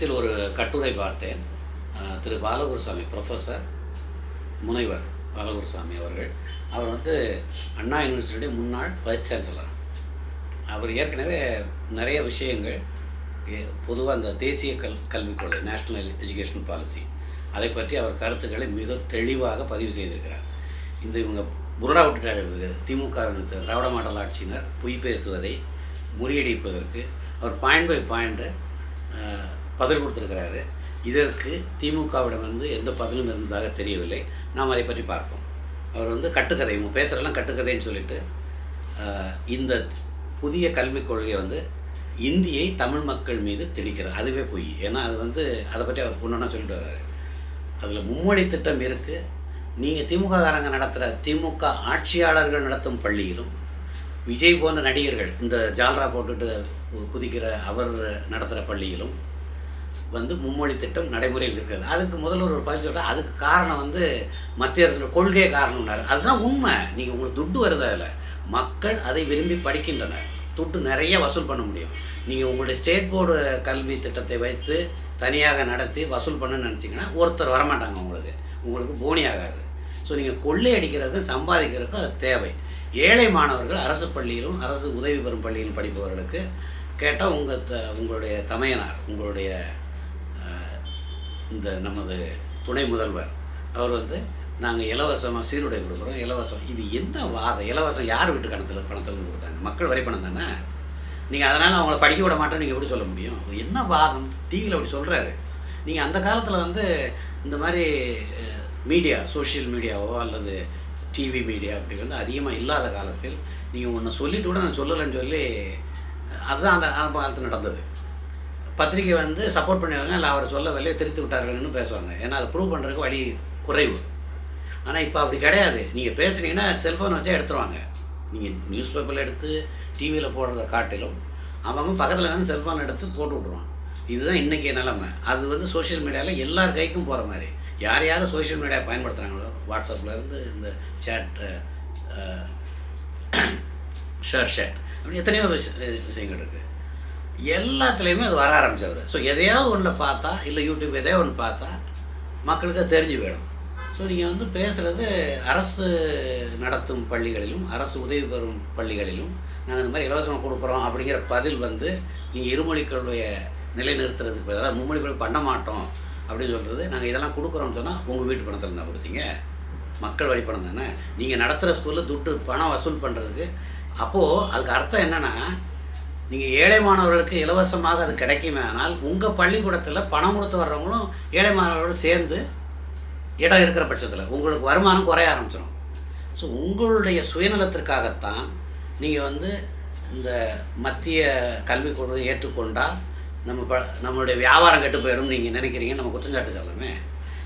சமீபத்தில் ஒரு கட்டுரை பார்த்தேன். திரு பாலகுருசாமி ப்ரொஃபஸர் முனைவர் பாலகுருசாமி அவர்கள். அவர் வந்து அண்ணா யூனிவர்சிட்டியுடைய முன்னாள் வைஸ் சான்சலர் அவர் ஏற்கனவே நிறைய விஷயங்கள் பொதுவாக அந்த தேசிய கல் கல்விக் கொள்கை நேஷ்னல் எஜுகேஷன் பாலிசி அதை பற்றி அவர் கருத்துக்களை மிக தெளிவாக பதிவு செய்திருக்கிறார். இந்த இவங்க புரடா விட்டுட்டாரு திமுக திராவிட மாடல் ஆட்சியினர் பொய் பேசுவதை முறியடிப்பதற்கு அவர் பாயிண்ட் பை பாயிண்ட்டு பதில் கொடுத்துருக்கிறாரு. இதற்கு திமுகவிடமிருந்து எந்த பதிலும் இருந்ததாக தெரியவில்லை. நாம் அதை பற்றி பார்ப்போம். அவர் வந்து கட்டுக்கதை இவங்க பேசுகிறதெல்லாம் கட்டுக்கதைன்னு சொல்லிட்டு இந்த புதிய கல்விக் கொள்கை வந்து இந்தியை தமிழ் மக்கள் மீது திணிக்கிறது அதுவே பொய். ஏன்னா அது வந்து அதை பற்றி அவர் ஒன்றா சொல்லிட்டு வர்றாரு. அதில் மும்மொழி திட்டம் இருக்குது நீங்கள் திமுககாரங்க நடத்துகிற திமுக ஆட்சியாளர்கள் நடத்தும் பள்ளியிலும் விஜய் போன்ற நடிகர்கள் இந்த ஜால்ரா போட்டுட்டு கு- குதிக்கிற அவர் நடத்துகிற பள்ளியிலும் வந்து மும்மொழி திட்டம் நடைமுறையில் இருக்கிறது. அதுக்கு முதல்வர் ஒரு பதில் சொல்கிறார் அதுக்கு காரணம் வந்து மத்திய அரசு கொள்கை காரணம்னாரு. அதுதான் உண்மை. நீங்கள் உங்களுக்கு துட்டு வருது அதில் மக்கள் அதை விரும்பி படிக்கின்றனர். துட்டு நிறைய வசூல் பண்ண முடியும். நீங்கள் உங்களுடைய ஸ்டேட் போர்டு கல்வி திட்டத்தை வைத்து தனியாக நடத்தி வசூல் பண்ண நினச்சிங்கன்னா ஒருத்தர் வரமாட்டாங்க உங்களுக்கு. உங்களுக்கு போனி ஆகாது. ஸோ நீங்கள் கொள்ளை அடிக்கிறதுக்கும் சம்பாதிக்கிறதுக்கும் அது தேவை. ஏழை மாணவர்கள் அரசு பள்ளியிலும் அரசு உதவி பெறும் பள்ளியிலும் படிப்பவர்களுக்கு கேட்டால் உங்கள் த உங்களுடைய தமையனார் உங்களுடைய இந்த நமது துணை முதல்வர் அவர் வந்து நாங்கள் இலவசமாக சீருடை கொடுக்குறோம் இலவசம். இது என்ன வாதம்? இலவசம் யார் வீட்டு கணத்தில் பணத்தில் கொடுத்தாங்க? மக்கள் வரி பணம் தானே? நீங்கள் அதனால் அவங்கள படிக்க விட மாட்டேன்னு நீங்கள் எப்படி சொல்ல முடியும்? என்ன வாதம்? டிவியில் அப்படி சொல்கிறாரு நீங்கள் அந்த காலத்தில் வந்து இந்த மாதிரி மீடியா சோஷியல் மீடியாவோ அல்லது டிவி மீடியா அப்படி வந்து அதிகமாக இல்லாத காலத்தில் நீங்கள் ஒன்று சொல்லிட்டு கூட நான் சொல்லலைன்னு சொல்லி அதுதான் அந்த காலத்தில் நடந்தது. பத்திரிக்கை வந்து சப்போர்ட் பண்ணிடுவாங்க இல்லை அவர் சொல்லவில்லை திருத்தி விட்டார்கள்னு பேசுவாங்க. ஏன்னா அதை ப்ரூவ் பண்ணுறதுக்கு வழி குறைவு. ஆனால் இப்போ அப்படி கிடையாது. நீங்கள் பேசுனீங்கன்னா செல்ஃபோன் வச்சே எடுத்துருவாங்க. நீங்கள் நியூஸ் பேப்பரில் எடுத்து டிவியில் போடுறத காட்டிலும் அவங்க பக்கத்தில் வந்து செல்ஃபோன் எடுத்து போட்டு விட்ருவான் இதுதான் இன்றைக்கி நிலமை. அது வந்து சோஷியல் மீடியாவில் எல்லார் கைக்கும் போகிற மாதிரி. யார் யார் சோஷியல் மீடியா பயன்படுத்துகிறாங்களோ வாட்ஸ்அப்பில் இருந்து இந்த சேட் ஷேர் ஷேட் அப்படி எத்தனையோ விஷயங்கள் இருக்குது எல்லாத்துலேயுமே அது வர ஆரம்பிச்சிருது. ஸோ எதையாவது ஒன்று பார்த்தா இல்லை யூடியூப் எதையோ ஒன்று பார்த்தா மக்களுக்கு அது தெரிஞ்சு போயிடும். ஸோ நீங்கள் வந்து பேசுகிறது அரசு நடத்தும் பள்ளிகளிலும் அரசு உதவி பெறும் பள்ளிகளிலும் நாங்கள் இந்த மாதிரி இலவசமாக கொடுக்குறோம் அப்படிங்கிற பதில் வந்து நீங்கள் இருமொழிகளுடைய நிலைநிறுத்துறதுக்கு பதிலாக மும்மொழி பண்ண மாட்டோம் அப்படின்னு சொல்கிறது நாங்கள் இதெல்லாம் கொடுக்குறோம்னு சொன்னால் உங்கள் வீட்டு பணத்தில் இருந்தால் கொடுத்தீங்க. மக்கள் வரி பணம் தானே? நீங்கள் நடத்துகிற ஸ்கூலில் துட்டு பணம் வசூல் பண்ணுறதுக்கு அப்போது அதுக்கு அர்த்தம் என்னென்னா நீங்கள் ஏழை மாணவர்களுக்கு இலவசமாக அது கிடைக்குமே ஆனால் உங்கள் பள்ளிக்கூடத்தில் பணம் கொடுத்து வர்றவங்களும் ஏழை மாணவர்களோடு சேர்ந்து இடம் இருக்கிற பட்சத்தில் உங்களுக்கு வருமானம் குறைய ஆரம்பிச்சிடும் ஸோ உங்களுடைய சுயநலத்திற்காகத்தான் நீங்கள் வந்து இந்த மத்திய கல்விக் கொள்கையை ஏற்றுக்கொண்டால் நம்ம ப நம்மளுடைய வியாபாரம் கெட்டு போயிடும் நீங்கள் நினைக்கிறீங்க நம்ம குற்றஞ்சாட்டு சொல்லலாமே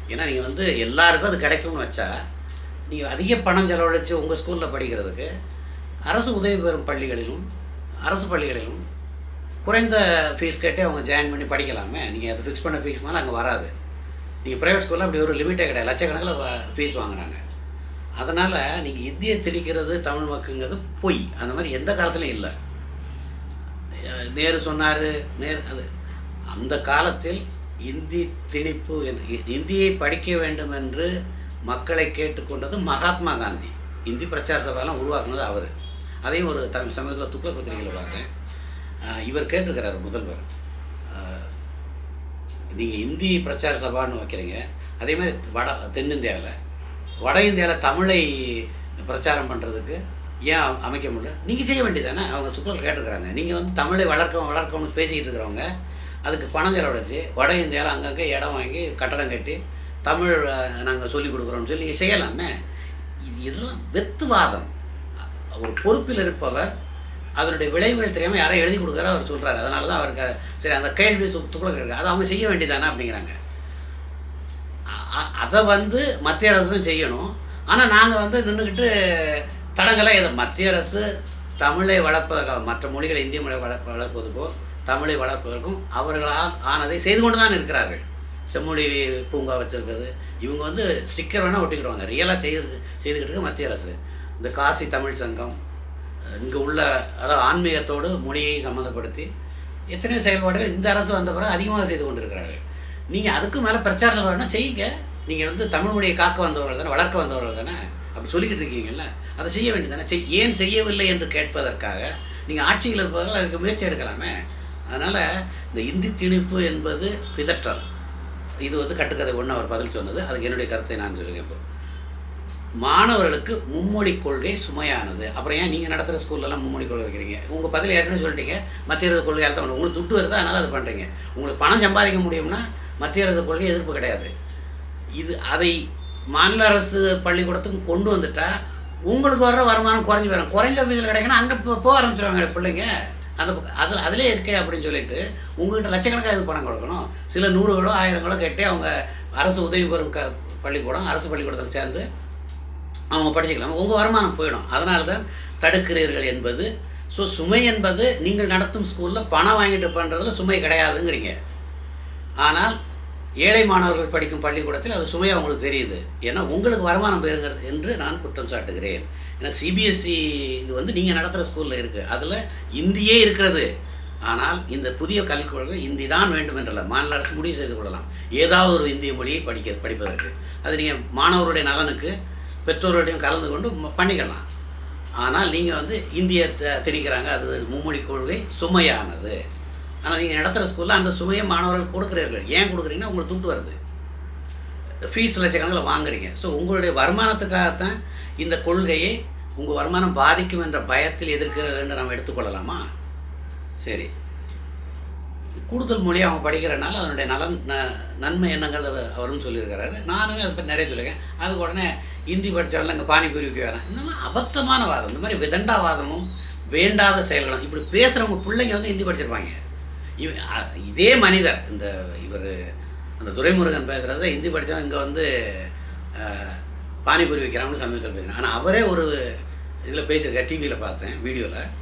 ஏன்னா நீங்கள் வந்து எல்லாருக்கும் அது கிடைக்கும்னு வச்சா நீங்கள் அதிக பணம் செலவழித்து உங்கள் ஸ்கூலில் படிக்கிறதுக்கு அரசு உதவி பெறும் பள்ளிகளிலும் அரசு பள்ளிகளிலும் குறைந்த ஃபீஸ் கட்டி அவங்க ஜாயின் பண்ணி படிக்கலாமே. நீங்கள் அது ஃபிக்ஸ் பண்ண ஃபீஸ் மேலே அங்கே வராது. நீங்கள் ப்ரைவேட் ஸ்கூலில் அப்படி ஒரு லிமிட்டே கிடையாது. லட்சக்கணக்கில் ஃபீஸ் வாங்குறாங்க. அதனால் நீங்கள் இந்தியை திணிக்கிறது தமிழ் மக்குங்கிறது பொய். அந்த மாதிரி எந்த காலத்துலையும் இல்லை. நேரு சொன்னார் நேரு அது அந்த காலத்தில் இந்தி திணிப்பு என்று இந்தியை படிக்க வேண்டும் என்று மக்களை கேட்டுக்கொண்டது மகாத்மா காந்தி. இந்தி பிரச்சார சபாலாம் உருவாக்குனது அவர். அதையும் ஒரு தமிழ் சமயத்தில் துக்ளக் பத்திரிகையில் பார்த்தேன். இவர் கேட்டிருக்கிறார் முதல்வர். நீங்கள் இந்தி பிரச்சார சபான்னு வைக்கிறீங்க. அதே மாதிரி வட தென்னிந்தியாவில் வட இந்தியாவில் தமிழை பிரச்சாரம் பண்ணுறதுக்கு ஏன் அமைக்க முடியல? நீங்கள் செய்ய வேண்டியதானே அவங்க சுக்கள் கேட்டுருக்குறாங்க. நீங்கள் வந்து தமிழை வளர்க்க வளர்க்கணும்னு பேசிக்கிட்டு இருக்கிறவங்க அதுக்கு பணம் செலவழிச்சு வட இந்தியாவில் அங்கங்கே இடம் வாங்கி கட்டடம் கட்டி தமிழ் நாங்கள் சொல்லிக் கொடுக்குறோம்னு சொல்லி செய்யலாமே இது இதெல்லாம் வெத்துவாதம். ஒரு பொறுப்பில் இருப்பவர் அதனுடைய விளைவுகள் தெரியாமல் யாரோ எழுதி கொடுக்குற அவர் சொல்கிறாரு அதனால தான் அவருக்கு சரி அந்த கேள்வி சு துக்குளம் இருக்கு. அதை அவங்க செய்ய வேண்டியதானே அப்படிங்கிறாங்க. அதை வந்து மத்திய அரசு தான் செய்யணும். ஆனால் நாங்கள் வந்து நின்றுக்கிட்டு தடங்களாக இதை மத்திய அரசு தமிழை வளர்ப்பதற்காக மற்ற மொழிகளை இந்திய மொழி வளர்ப்ப வளர்ப்பது போல் தமிழை வளர்ப்பதற்கும் அவர்களால் ஆனதை செய்து கொண்டு தான் இருக்கிறார்கள். செம்மொழி பூங்கா வச்சுருக்கிறது. இவங்க வந்து ஸ்டிக்கர் வேணால் ஒட்டிக்கிடுவாங்க. ரியலாக செய்து செய்துக்கிட்டு மத்திய அரசு. இந்த காசி தமிழ் சங்கம் இங்கே உள்ள அதாவது ஆன்மீகத்தோடு மொழியை சம்மந்தப்படுத்தி எத்தனையோ செயல்பாடுகள் இந்த அரசு வந்த பிறகு அதிகமாக செய்து கொண்டிருக்கிறார்கள். நீங்கள் அதுக்கு மேலே பிரச்சாரத்தில் வரணும் செய்யுங்க. நீங்கள் வந்து தமிழ் மொழியை காக்க வந்தவர்கள் தானே வளர்க்க வந்தவர்கள் தானே அப்படி சொல்லிக்கிட்டு இருக்கீங்கல்ல அதை செய்ய வேண்டியதானே செய் ஏன் செய்யவில்லை என்று கேட்பதற்காக நீங்கள் ஆட்சியில் இருப்பவர்கள் அதுக்கு முயற்சி எடுக்கலாமே. அதனால் இந்த இந்தி திணிப்பு என்பது பிதற்றல். இது வந்து கட்டுக்கதை ஒன்று அவர் பதில் சொன்னது. அதுக்கு என்னுடைய கருத்தை நான் சொல்லுங்கள் இப்போ. மாணவர்களுக்கு மும்மொழி கொள்கை சுமையானது. அப்புறம் ஏன் நீங்கள் நடத்துகிற ஸ்கூல்லலாம் மும்மொழி கொள்கை வைக்கிறீங்க? உங்கள் பதில் ஏற்கனவே சொல்லிட்டீங்க. மத்திய அரசு கொள்கையால் தான் உங்களுக்கு துட்டு வருது? அதனால் அது பண்ணுறீங்க உங்களுக்கு பணம் சம்பாதிக்க முடியும்னா மத்திய அரசு கொள்கை எதிர்ப்பு கிடையாது. இது அதை மாநில அரசு பள்ளிக்கூடத்துக்கு கொண்டு வந்துட்டா உங்களுக்கு வர்ற வருமானம் குறைஞ்சி வரும் குறைஞ்ச ஃபீஸில் கிடைக்குன்னா அங்கே போக ஆரம்பிச்சிருவாங்க பிள்ளைங்க. அந்த அதில் அதிலே இருக்கே அப்படின்னு சொல்லிட்டு உங்கள்கிட்ட லட்சக்கணக்காக இது பணம் கொடுக்கணும். சில நூறுகளோ ஆயிரங்களோ கட்டி அவங்க அரசு உதவி பெறும் க பள்ளிக்கூடம் அரசு பள்ளிக்கூடத்தில் சேர்ந்து அவங்க படிச்சுக்கலாம். உங்கள் வருமானம் போயிடும். அதனால தான் தடுக்கிறீர்கள் என்பது. ஸோ சுமை என்பது நீங்கள் நடத்தும் ஸ்கூலில் பணம் வாங்கிட்டு பண்ணுறதுல சுமை கிடையாதுங்கிறீங்க. ஆனால் ஏழை மாணவர்கள் படிக்கும் பள்ளிக்கூடத்தில் அது சுமையாக உங்களுக்கு தெரியுது. ஏன்னா உங்களுக்கு வருமானம் போயிருங்கிறது என்று நான் குற்றம் சாட்டுகிறேன். ஏன்னா சிபிஎஸ்சி இது வந்து நீங்கள் நடத்துகிற ஸ்கூலில் இருக்குது அதில் இந்தியே இருக்கிறது. ஆனால் இந்த புதிய கல்விக் கொள்கை இந்தி தான் வேண்டும் என்றல்ல மாநில அரசு முடிவு செய்து கொள்ளலாம். ஏதாவது ஒரு இந்திய மொழியை படிக்க படிப்பதற்கு. அது நீங்கள் மாணவருடைய நலனுக்கு பெற்றோர்களையும் கலந்து கொண்டு பண்ணிக்கலாம். ஆனால் நீங்கள் வந்து இந்திய திணிக்கிறாங்க. அது மும்மொழி கொள்கை சுமையானது. ஆனால் நீங்கள் நடத்துகிற ஸ்கூலில் அந்த சுமையை மாணவர்கள் கொடுக்குறீர்கள். ஏன் கொடுக்குறீங்கன்னா உங்களுக்கு துட்டு வருது. ஃபீஸ் லட்சக்கணக்கில் வாங்குறீங்க. ஸோ உங்களுடைய வருமானத்துக்காகத்தான் இந்த கொள்கையை உங்கள் வருமானம் பாதிக்கும் என்ற பயத்தில் எதிர்க்கிறது என்று நம்ம எடுத்துக்கொள்ளலாமா? சரி. கூடுதல் மொழியை அவங்க படிக்கிறனால அதனுடைய நலன் ந நன்மை என்னங்கிறத அவரும் சொல்லியிருக்கிறாரு. நானுமே அதை பற்றி நிறைய சொல்லியிருக்கேன். அதுக்கு உடனே ஹிந்தி படித்தாலும் இங்கே பானிபூரி விற்க வரேன். இந்த மாதிரி அபத்தமான வாதம். இந்த மாதிரி விதண்டாவாதமும் வேண்டாத செயல்களும். இப்படி பேசுகிறவங்க பிள்ளைங்க வந்து ஹிந்தி படிச்சிருப்பாங்க. இவ இதே மனிதர் இந்த இவர் அந்த துரைமுருகன் பேசுகிறத ஹிந்தி படித்தவன் இங்கே வந்து பானிபூரி விற்கிறான்னு சமயத்தில் பேசுகிறேன் ஆனால் அவரே ஒரு இதில் பேசியிருக்கார் டிவியில் பார்த்தேன் வீடியோவில்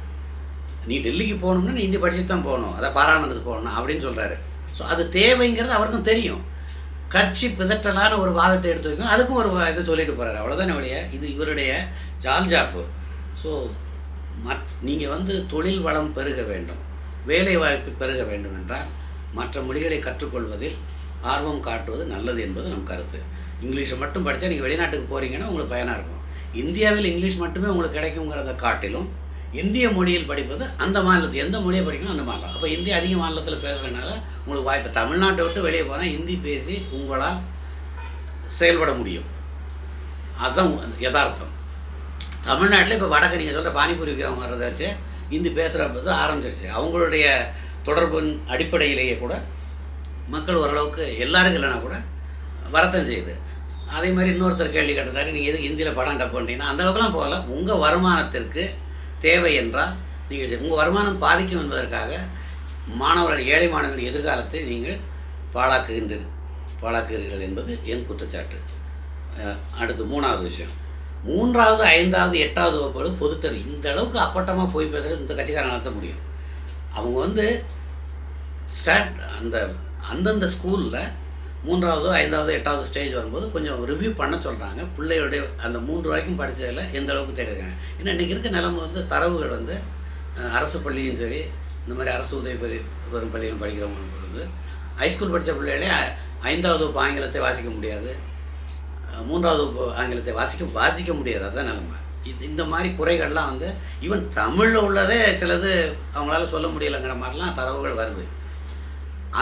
நீ டெல்லிக்கு போகணும்னா நீ இந்தி படிச்சுட்டு தான் போகணும். அதை பாராளுமன்றத்துக்கு போகணும் அப்படின்னு சொல்கிறாரு ஸோ அது தேவைங்கிறது அவருக்கும் தெரியும். கட்சி பிதற்றலான ஒரு வாதத்தை எடுத்து வைக்கும். அதுக்கும் ஒரு இதை இது சொல்லிட்டு போகிறாரு அவ்வளோதானே வழிய இது இவருடைய ஜால்ஜாப்பு. ஸோ மற் நீங்கள் வந்து தொழில் வளம் பெருக வேண்டும். வேலை வாய்ப்பு பெருக வேண்டும் என்றால் மற்ற மொழிகளை கற்றுக்கொள்வதில் ஆர்வம் காட்டுவது நல்லது என்பது நம் கருத்து. இங்கிலீஷை மட்டும் படித்தா நீங்கள் வெளிநாட்டுக்கு போகிறீங்கன்னா உங்களுக்கு பயனாக இருக்கும். இந்தியாவில் இங்கிலீஷ் மட்டுமே உங்களுக்கு கிடைக்குங்கிறத காட்டிலும் இந்திய மொழியில் படிப்பது அந்த மாநிலத்தில் எந்த மொழியை படிக்கணும் அந்த மாநிலம். அப்போ இந்தி அதிக மாநிலத்தில் பேசுகிறதுனால உங்களுக்கு வாய்ப்பு. தமிழ்நாட்டை விட்டு வெளியே போனால் ஹிந்தி பேசி உங்களால் செயல்பட முடியும். அதுதான் யதார்த்தம். தமிழ்நாட்டில் இப்போ வடக்கு நீங்கள் சொல்கிற பானிபூரி விற்கிறவங்க வர்றதை வச்சு ஹிந்தி பேசுகிறது ஆரம்பிச்சிருச்சு. அவங்களுடைய தொடர்பின் அடிப்படையிலேயே கூட மக்கள் ஓரளவுக்கு எல்லாருக்கும் இல்லைனா கூட வரத்தம் செய்யுது. அதே மாதிரி இன்னொருத்தர் கேள்வி கேட்டதாரு நீங்கள் எதுக்கு ஹிந்தியில் படம் டப் பண்ணுறீங்கன்னா அந்தளவுக்குலாம் போகல. உங்கள் வருமானத்திற்கு தேவை என்றால் நீங்கள் உங்கள் வருமானம் பாதிக்கும் என்பதற்காக மாணவர்கள் ஏழை மாணவர்களின் எதிர்காலத்தை நீங்கள் பாழாக்குகின்றீர்கள் பாழாக்குகிறீர்கள் என்பது என் குற்றச்சாட்டு. அடுத்து மூணாவது விஷயம். மூன்றாவது ஐந்தாவது எட்டாவது வகுப்புகளுக்கு பொதுத்தறி இந்த அளவுக்கு அப்பட்டமாக போய் பேசுகிறது இந்த கட்சிக்காரன் நடத்த முடியும். அவங்க வந்து ஸ்டார்ட் அந்த அந்தந்த ஸ்கூலில் மூன்றாவது ஐந்தாவது எட்டாவது ஸ்டேஜ் வரும்போது கொஞ்சம் ரிவ்யூ பண்ண சொல்கிறாங்க பிள்ளையோடைய அந்த மூன்று வரைக்கும் படித்ததில் எந்த அளவுக்கு தேடிருக்காங்க ஏன்னா இன்றைக்கி இருக்க நிலமை வந்து தரவுகள் வந்து அரசு பள்ளியும் சரி இந்த மாதிரி அரசு உதவி பதி வரும் பள்ளியும் படிக்கிறவங்க பொழுது ஹைஸ்கூல் படித்த பிள்ளைகளே ஐந்தாவது வகுப்பு ஆங்கிலத்தை வாசிக்க முடியாது. மூன்றாவது வகுப்பு ஆங்கிலத்தை வாசிக்க வாசிக்க முடியாது. அதுதான் நிலைமை. இது இந்த மாதிரி குறைகள்லாம் வந்து ஈவன் தமிழில் உள்ளதே சிலது அவங்களால சொல்ல முடியலைங்கிற மாதிரிலாம் தரவுகள் வருது.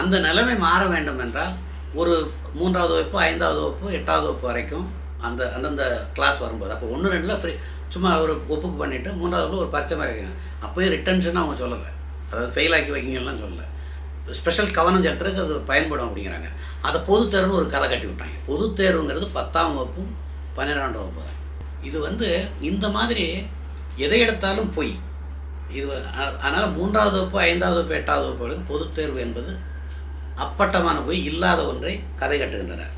அந்த நிலைமை மாற வேண்டும் என்றால் ஒரு மூன்றாவது வகுப்பு ஐந்தாவது வகுப்பு எட்டாவது வகுப்பு வரைக்கும் அந்த அந்தந்த கிளாஸ் வரும்போது. அப்போ ஒன்று ரெண்டில் ஃப்ரீ சும்மா ஒரு ஒப்புக்கு பண்ணிவிட்டு மூன்றாவது வகுப்புல ஒரு பரிச்சை மாதிரி இருக்காங்க அப்போயே ரிட்டன்ஷன் அவங்க சொல்லலை. அதாவது ஃபெயில் ஆக்கி வைக்கிங்கலாம் சொல்லலை. ஸ்பெஷல் கவனம் செலுத்துறதுக்கு அது பயன்படும் அப்படிங்கிறாங்க. அதை பொதுத்தேர்வுன்னு ஒரு கதை கட்டி விட்டாங்க. பொதுத்தேர்வுங்கிறது பத்தாம் வகுப்பும் பன்னிரெண்டாம் வகுப்பு தான். இது வந்து இந்த மாதிரி எதை எடுத்தாலும் பொய். இது அதனால் மூன்றாவது வகுப்பு ஐந்தாவது வகுப்பு எட்டாவது வகுப்புகளுக்கு பொதுத்தேர்வு என்பது அப்பட்டமான போய் இல்லாத ஒன்றை கதை கட்டுகின்றனர்.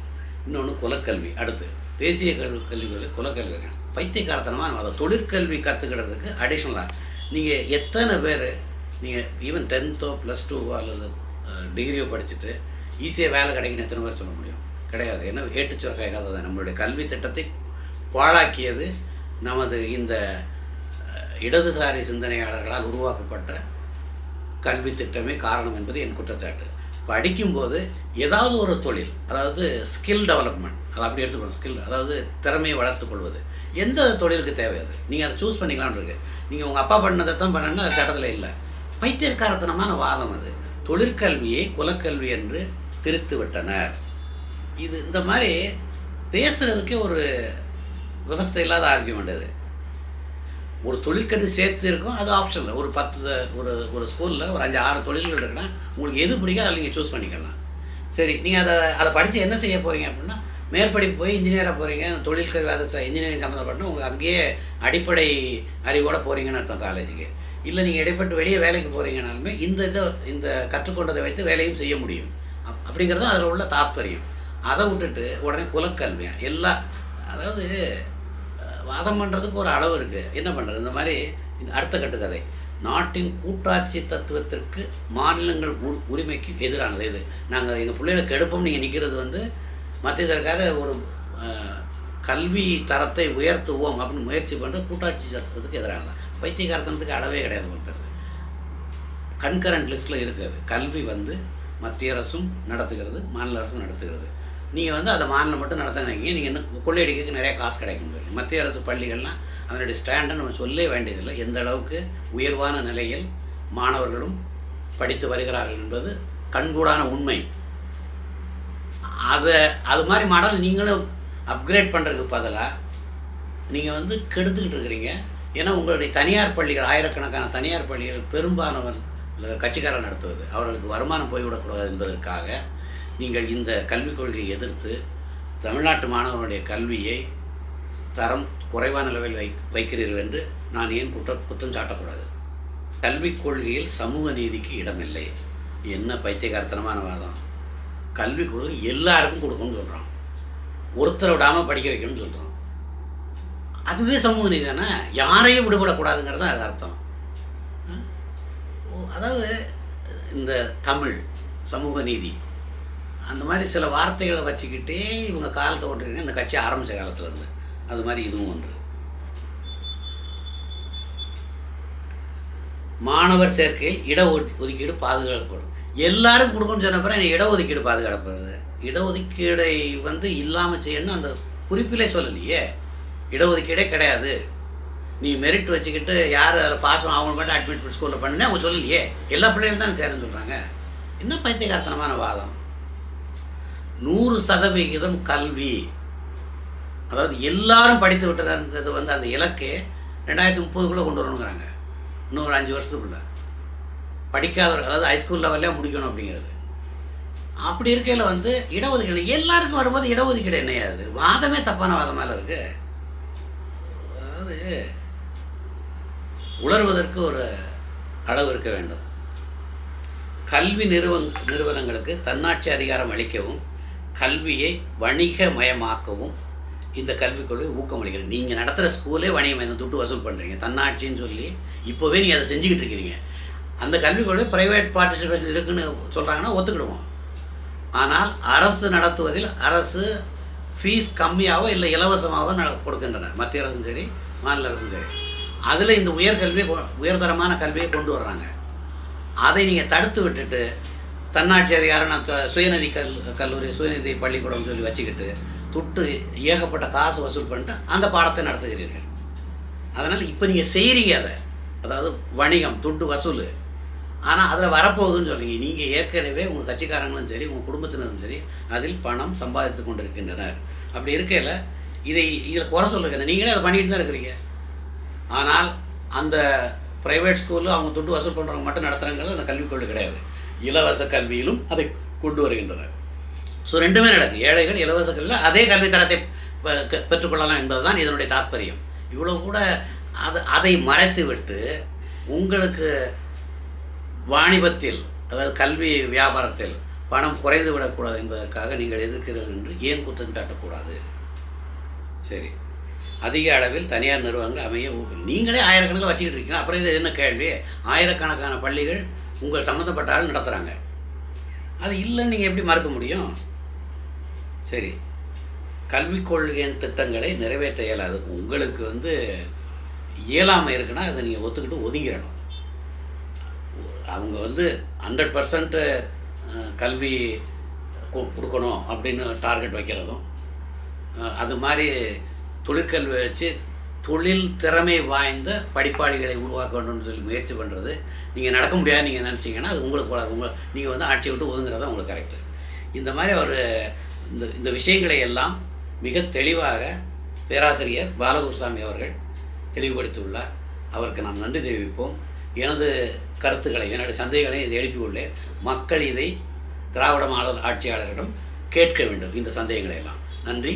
இன்னொன்று குலக்கல்வி. அடுத்து தேசிய கல்வி கல்விகளில் குலக்கல்வி பைத்தியக்காரத்தனமாக அதை தொழிற்கல்வி கற்றுக்கிறதுக்கு அடிஷ்னலாக நீங்கள் எத்தனை பேர் நீங்கள் ஈவன் டென்த்தோ ப்ளஸ் டூவோ அல்லது டிகிரியோ படிச்சுட்டு ஈஸியாக வேலை கிடைக்கணும் எத்தனை பேர் சொல்ல முடியும்? கிடையாது. ஏன்னா ஏட்டுச்சுரக்காய் கதை தான். நம்மளுடைய கல்வி திட்டத்தை பாழாக்கியது நமது இந்த இடதுசாரி சிந்தனையாளர்களால் உருவாக்கப்பட்ட கல்வி திட்டமே காரணம் என்பது என் குற்றச்சாட்டு. படிக்கும்போது ஏதாவது ஒரு தொழில் அதாவது ஸ்கில் டெவலப்மெண்ட் அதை அப்படி எடுத்துக்கணும் ஸ்கில் அதாவது திறமையை வளர்த்துக்கொள்வது எந்த தொழிலுக்கு தேவை அது? நீங்கள் அதை சூஸ் பண்ணிக்கலாம்னு இருக்கு. நீங்கள் உங்கள் அப்பா பண்ணதை தான் பண்ணணும்னு அது சட்டத்தில் இல்லை. பைத்தியக்காரத்தனமான வாதம் அது. தொழிற்கல்வியை குலக்கல்வி என்று திருத்து விட்டனர். இது இந்த மாதிரி பேசுகிறதுக்கே ஒரு விவஸ்தை இல்லாத ஆர்கியூமெண்ட் அது. ஒரு தொழிற்கல்வி சேர்த்து இருக்கும் அது ஆப்ஷனில் ஒரு பத்து ஒரு ஒரு ஸ்கூலில் ஒரு அஞ்சு ஆறு தொழில்கள் இருக்குன்னா உங்களுக்கு எது பிடிக்கும் அதில் நீங்கள் சூஸ் பண்ணிக்கலாம். சரி நீங்கள் அதை அதை படித்து என்ன செய்ய போகிறீங்க அப்படின்னா மேற்படிப்பு போய் இன்ஜினியராக போகிறீங்க தொழிற்கல்வி அதை இன்ஜினியரிங் சம்மந்தப்பட்ட உங்களுக்கு அங்கேயே அடிப்படை அறிவோட போகிறீங்கன்னு அர்த்தம் காலேஜுக்கு இல்லை நீங்கள் இடைப்பட்டு வெளியே வேலைக்கு போகிறீங்கனாலுமே இந்த இதை இந்த கற்றுக்கொண்டதை வைத்து வேலையும் செய்ய முடியும். அப் அப்படிங்கிறது அதில் உள்ள தாத்பரியம். அதை விட்டுட்டு உடனே குலக்கல்வியாக எல்லா அதாவது வாதம் பண்ணுறதுக்கு ஒரு அளவு இருக்குது என்ன பண்ணுறது இந்த மாதிரி அடுத்த கட்டுக்கதை நாட்டின் கூட்டாட்சி தத்துவத்திற்கு மாநிலங்கள் உ உரிமைக்கு எதிரானது. இது நாங்கள் எங்கள் பிள்ளைகளை கெடுப்போம். நீங்கள் நிற்கிறது வந்து மத்திய சர்க்கார் ஒரு கல்வி தரத்தை உயர்த்துவோம் அப்படின்னு முயற்சி பண்ணுறது கூட்டாட்சி சத்துவத்துக்கு எதிரானது? பைத்தியகாரத்தனத்துக்கு அளவே கிடையாது ஒருத்தர் கன்கரண்ட் லிஸ்ட்டில் இருக்குது கல்வி வந்து மத்திய அரசும் நடத்துகிறது மாநில அரசும் நடத்துகிறது. நீங்கள் வந்து அதை மாநிலம் மட்டும் நடத்த நினைக்கிங்க நீங்கள் இன்னும் கொள்ளையடிக்கிறதுக்கு நிறைய காசு கிடைக்கும் சொல்லி மத்திய அரசு பள்ளிகள்லாம் அதனுடைய ஸ்டாண்டை நம்ம சொல்லவே வேண்டியதில்லை. எந்த அளவுக்கு உயர்வான நிலையில் மாணவர்களும் படித்து வருகிறார்கள் என்பது கண்கூடான உண்மை. அதை அது மாதிரி மாடல் நீங்களும் அப்கிரேட் பண்ணுறதுக்கு பதிலாக நீங்கள் வந்து கெடுத்துக்கிட்டு இருக்கிறீங்க. ஏன்னா உங்களுடைய தனியார் பள்ளிகள் ஆயிரக்கணக்கான தனியார் பள்ளிகள் பெரும்பாலான கட்சிக்காரர் நடத்துவது. அவர்களுக்கு வருமானம் போய்விடக்கூடாது என்பதற்காக நீங்கள் இந்த கல்விக் கொள்கையை எதிர்த்து தமிழ்நாட்டு மாணவர்களுடைய கல்வியை தரம் குறைவான அளவில் வை வைக்கிறீர்கள் என்று நான் ஏன் குற்ற குற்றம் சாட்டக்கூடாது? கல்விக் கொள்கையில் சமூக நீதிக்கு இடமில்லை. என்ன பைத்தியகாரத்தனமான வாதம். கல்விக் கொள்கை எல்லாருக்கும் கொடுக்கணும்னு சொல்கிறோம் ஒருத்தரை விடாமல் படிக்க வைக்கணும்னு சொல்கிறோம் அதுவே சமூக நீதி தானே? யாரையும் விடுபடக்கூடாதுங்கிறது தான் அது அர்த்தம். அதாவது இந்த தமிழ் சமூக நீதி அந்த மாதிரி சில வார்த்தைகளை வச்சுக்கிட்டே இவங்க காலத்தை ஓட்டுறீங்க இந்த கட்சி ஆரம்பித்த காலத்தில் இருந்து. அது மாதிரி இதுவும் ஒன்று. மாணவர் சேர்க்கையில் இட ஒது- ஒதுக்கீடு பாதுகாக்கப்படும். எல்லாரும் கொடுக்கணும்னு சொன்ன பிறகு இட ஒதுக்கீடு பாதுகாக்கப்படுது. இடஒதுக்கீடை வந்து இல்லாமல் செய்யணும்னு அந்த குறிப்பிலே சொல்லலையே. இடஒதுக்கீடே கிடையாது. நீ மெரிட் வச்சுக்கிட்டு யார் அதில் பாஸ் அவங்க மட்டும் அட்மிட் ஸ்கூலில் பண்ணு அவங்க சொல்லலையே. எல்லா பிள்ளைகளும் தானே சேருன்னு சொல்கிறாங்க என்ன பைத்தியகார்த்தனமான வாதம்? நூறு சதவிகிதம் கல்வி. அதாவது எல்லாரும் படித்து விட்டதுன்றது வந்து அந்த இலக்கு ரெண்டாயிரத்தி முப்பதுக்குள்ளே கொண்டு வரணுங்கிறாங்க. இன்னொரு அஞ்சு வருஷத்துக்குள்ள. படிக்காதவர்கள் அதாவது ஹைஸ்கூல் லெவல்லே முடிக்கணும் அப்படிங்கிறது. அப்படி இருக்கையில் வந்து இடஒதுக்கீடு எல்லாருக்கும் வரும்போது இடஒதுக்கீடு என்னையாது வாதமே தப்பான வாதமாக இருக்குது அதாவது உணர்வதற்கு ஒரு அளவு இருக்க வேண்டும். கல்வி நிறுவங் நிறுவனங்களுக்கு தன்னாட்சி அதிகாரம் அளிக்கவும் கல்வியை வணிகமயமாக்கவும் இந்த கல்விக் கொள்கை ஊக்கமளிக்கிறது. நீங்கள் நடத்துகிற ஸ்கூலே வணிகமயம் துட்டு வசூல் பண்ணுறீங்க தன்னாட்சின்னு சொல்லி இப்போவே நீங்கள் அதை செஞ்சுக்கிட்டு இருக்கிறீங்க. அந்த கல்விக் கொள்கை ப்ரைவேட் பார்ட்டிசிபேஷன் இருக்குன்னு சொல்கிறாங்கன்னா ஒத்துக்கிடுவோம். ஆனால் அரசு நடத்துவதில் அரசு ஃபீஸ் கம்மியாகவோ இல்லை இலவசமாகவோ நட கொடுக்கின்றன. மத்திய அரசும் சரி மாநில அரசும் சரி. அதில் இந்த உயர்கல்வியை கொ- உயர்தரமான கல்வியை கொண்டு வர்றாங்க. அதை நீங்கள் தடுத்து விட்டுட்டு தன்னாட்சி அதிகாரம் நான் சுயநிதி கல் கல்லூரி சுயநிதி பள்ளிக்கூடம்னு சொல்லி வச்சுக்கிட்டு துட்டு ஏகப்பட்ட காசு வசூல் பண்ணிட்டு அந்த பாடத்தை நடத்துகிறீர்கள். அதனால் இப்போ நீங்கள் செய்கிறீங்க அதை. அதாவது வணிகம் துட்டு வசூல். ஆனால் அதில் வரப்போகுதுன்னு சொல்கிறீங்க நீங்கள் ஏற்கனவே உங்கள் கட்சிக்காரங்களும் சரி உங்கள் குடும்பத்தினரும் சரி அதில் பணம் சம்பாதித்து கொண்டு இருக்கின்றனர் அப்படி இருக்கையில் இதை இதில் குறை சொல்லுங்க நீங்களே அதை பண்ணிட்டு தான் இருக்கிறீங்க. ஆனால் அந்த ப்ரைவேட் ஸ்கூலில் அவங்க துட்டு வசூல் பண்ணுறவங்க மட்டும் நடத்துகிறாங்கிறது அந்த கல்விக் கொள்கை கிடையாது. இலவச கல்வியிலும் அதை கொண்டு வருகின்றனர். ஸோ ரெண்டுமே நடக்கும் ஏழைகள் இலவச கல்வியில் அதே கல்வி தரத்தை பெ- க- பெற்றுக்கொள்ளலாம் என்பதுதான் இதனுடைய தாற்பயம் இவ்வளோ கூட அது அதை மறைத்து விட்டு உங்களுக்கு வாணிபத்தில் அதாவது கல்வி வியாபாரத்தில் பணம் குறைந்து விடக்கூடாது என்பதற்காக நீங்கள் எதிர்க்கிறீர்கள் என்று ஏன் குற்றம் சாட்டக்கூடாது சரி. அதிக அளவில் தனியார் நிறுவனங்கள் அமைய நீங்களே ஆயிரக்கணக்கில் வச்சுக்கிட்டு இருக்கீங்க. அப்புறம் இது என்ன கேள்வி? ஆயிரக்கணக்கான பள்ளிகள் உங்கள் சம்மந்தப்பட்ட ஆள் நடத்துகிறாங்க அது இல்லைன்னு நீங்கள் எப்படி மறுக்க முடியும்? சரி. கல்விக் கொள்கையின் திட்டங்களை நிறைவேற்ற இயலாது. உங்களுக்கு வந்து இயலாமை இருக்குன்னா அதை நீங்கள் ஒத்துக்கிட்டு ஒதுங்கிடணும். அவங்க வந்து ஹண்ட்ரட் பர்சன்ட்டு கல்வி கொடுக்கணும் அப்படின்னு டார்கெட் வைக்கிறதும் அது மாதிரி தொழிற்கல்வி வச்சு தொழில் திறமை வாய்ந்த படிப்பாளிகளை உருவாக்க வேண்டும்னு சொல்லி முயற்சி பண்ணுறது நீங்கள் நடக்க முடியாது நீங்கள் நினச்சிங்கன்னா அது உங்களுக்கு உங்கள் நீங்கள் வந்து ஆட்சியை விட்டு ஒதுங்குறதா உங்களுக்கு கரெக்டு இந்த மாதிரி அவர் இந்த இந்த விஷயங்களை எல்லாம் மிக தெளிவாக பேராசிரியர் பாலகுருசாமி அவர்கள் தெளிவுபடுத்தியுள்ளார். அவருக்கு நாம் நன்றி தெரிவிப்போம். எனது கருத்துக்களை என்னுடைய சந்தேகங்களையும் இதை எழுப்பியுள்ளேன் மக்கள் இதை திராவிட மாடல் ஆட்சியாளரிடம் கேட்க வேண்டும் இந்த சந்தேகங்களை எல்லாம். நன்றி.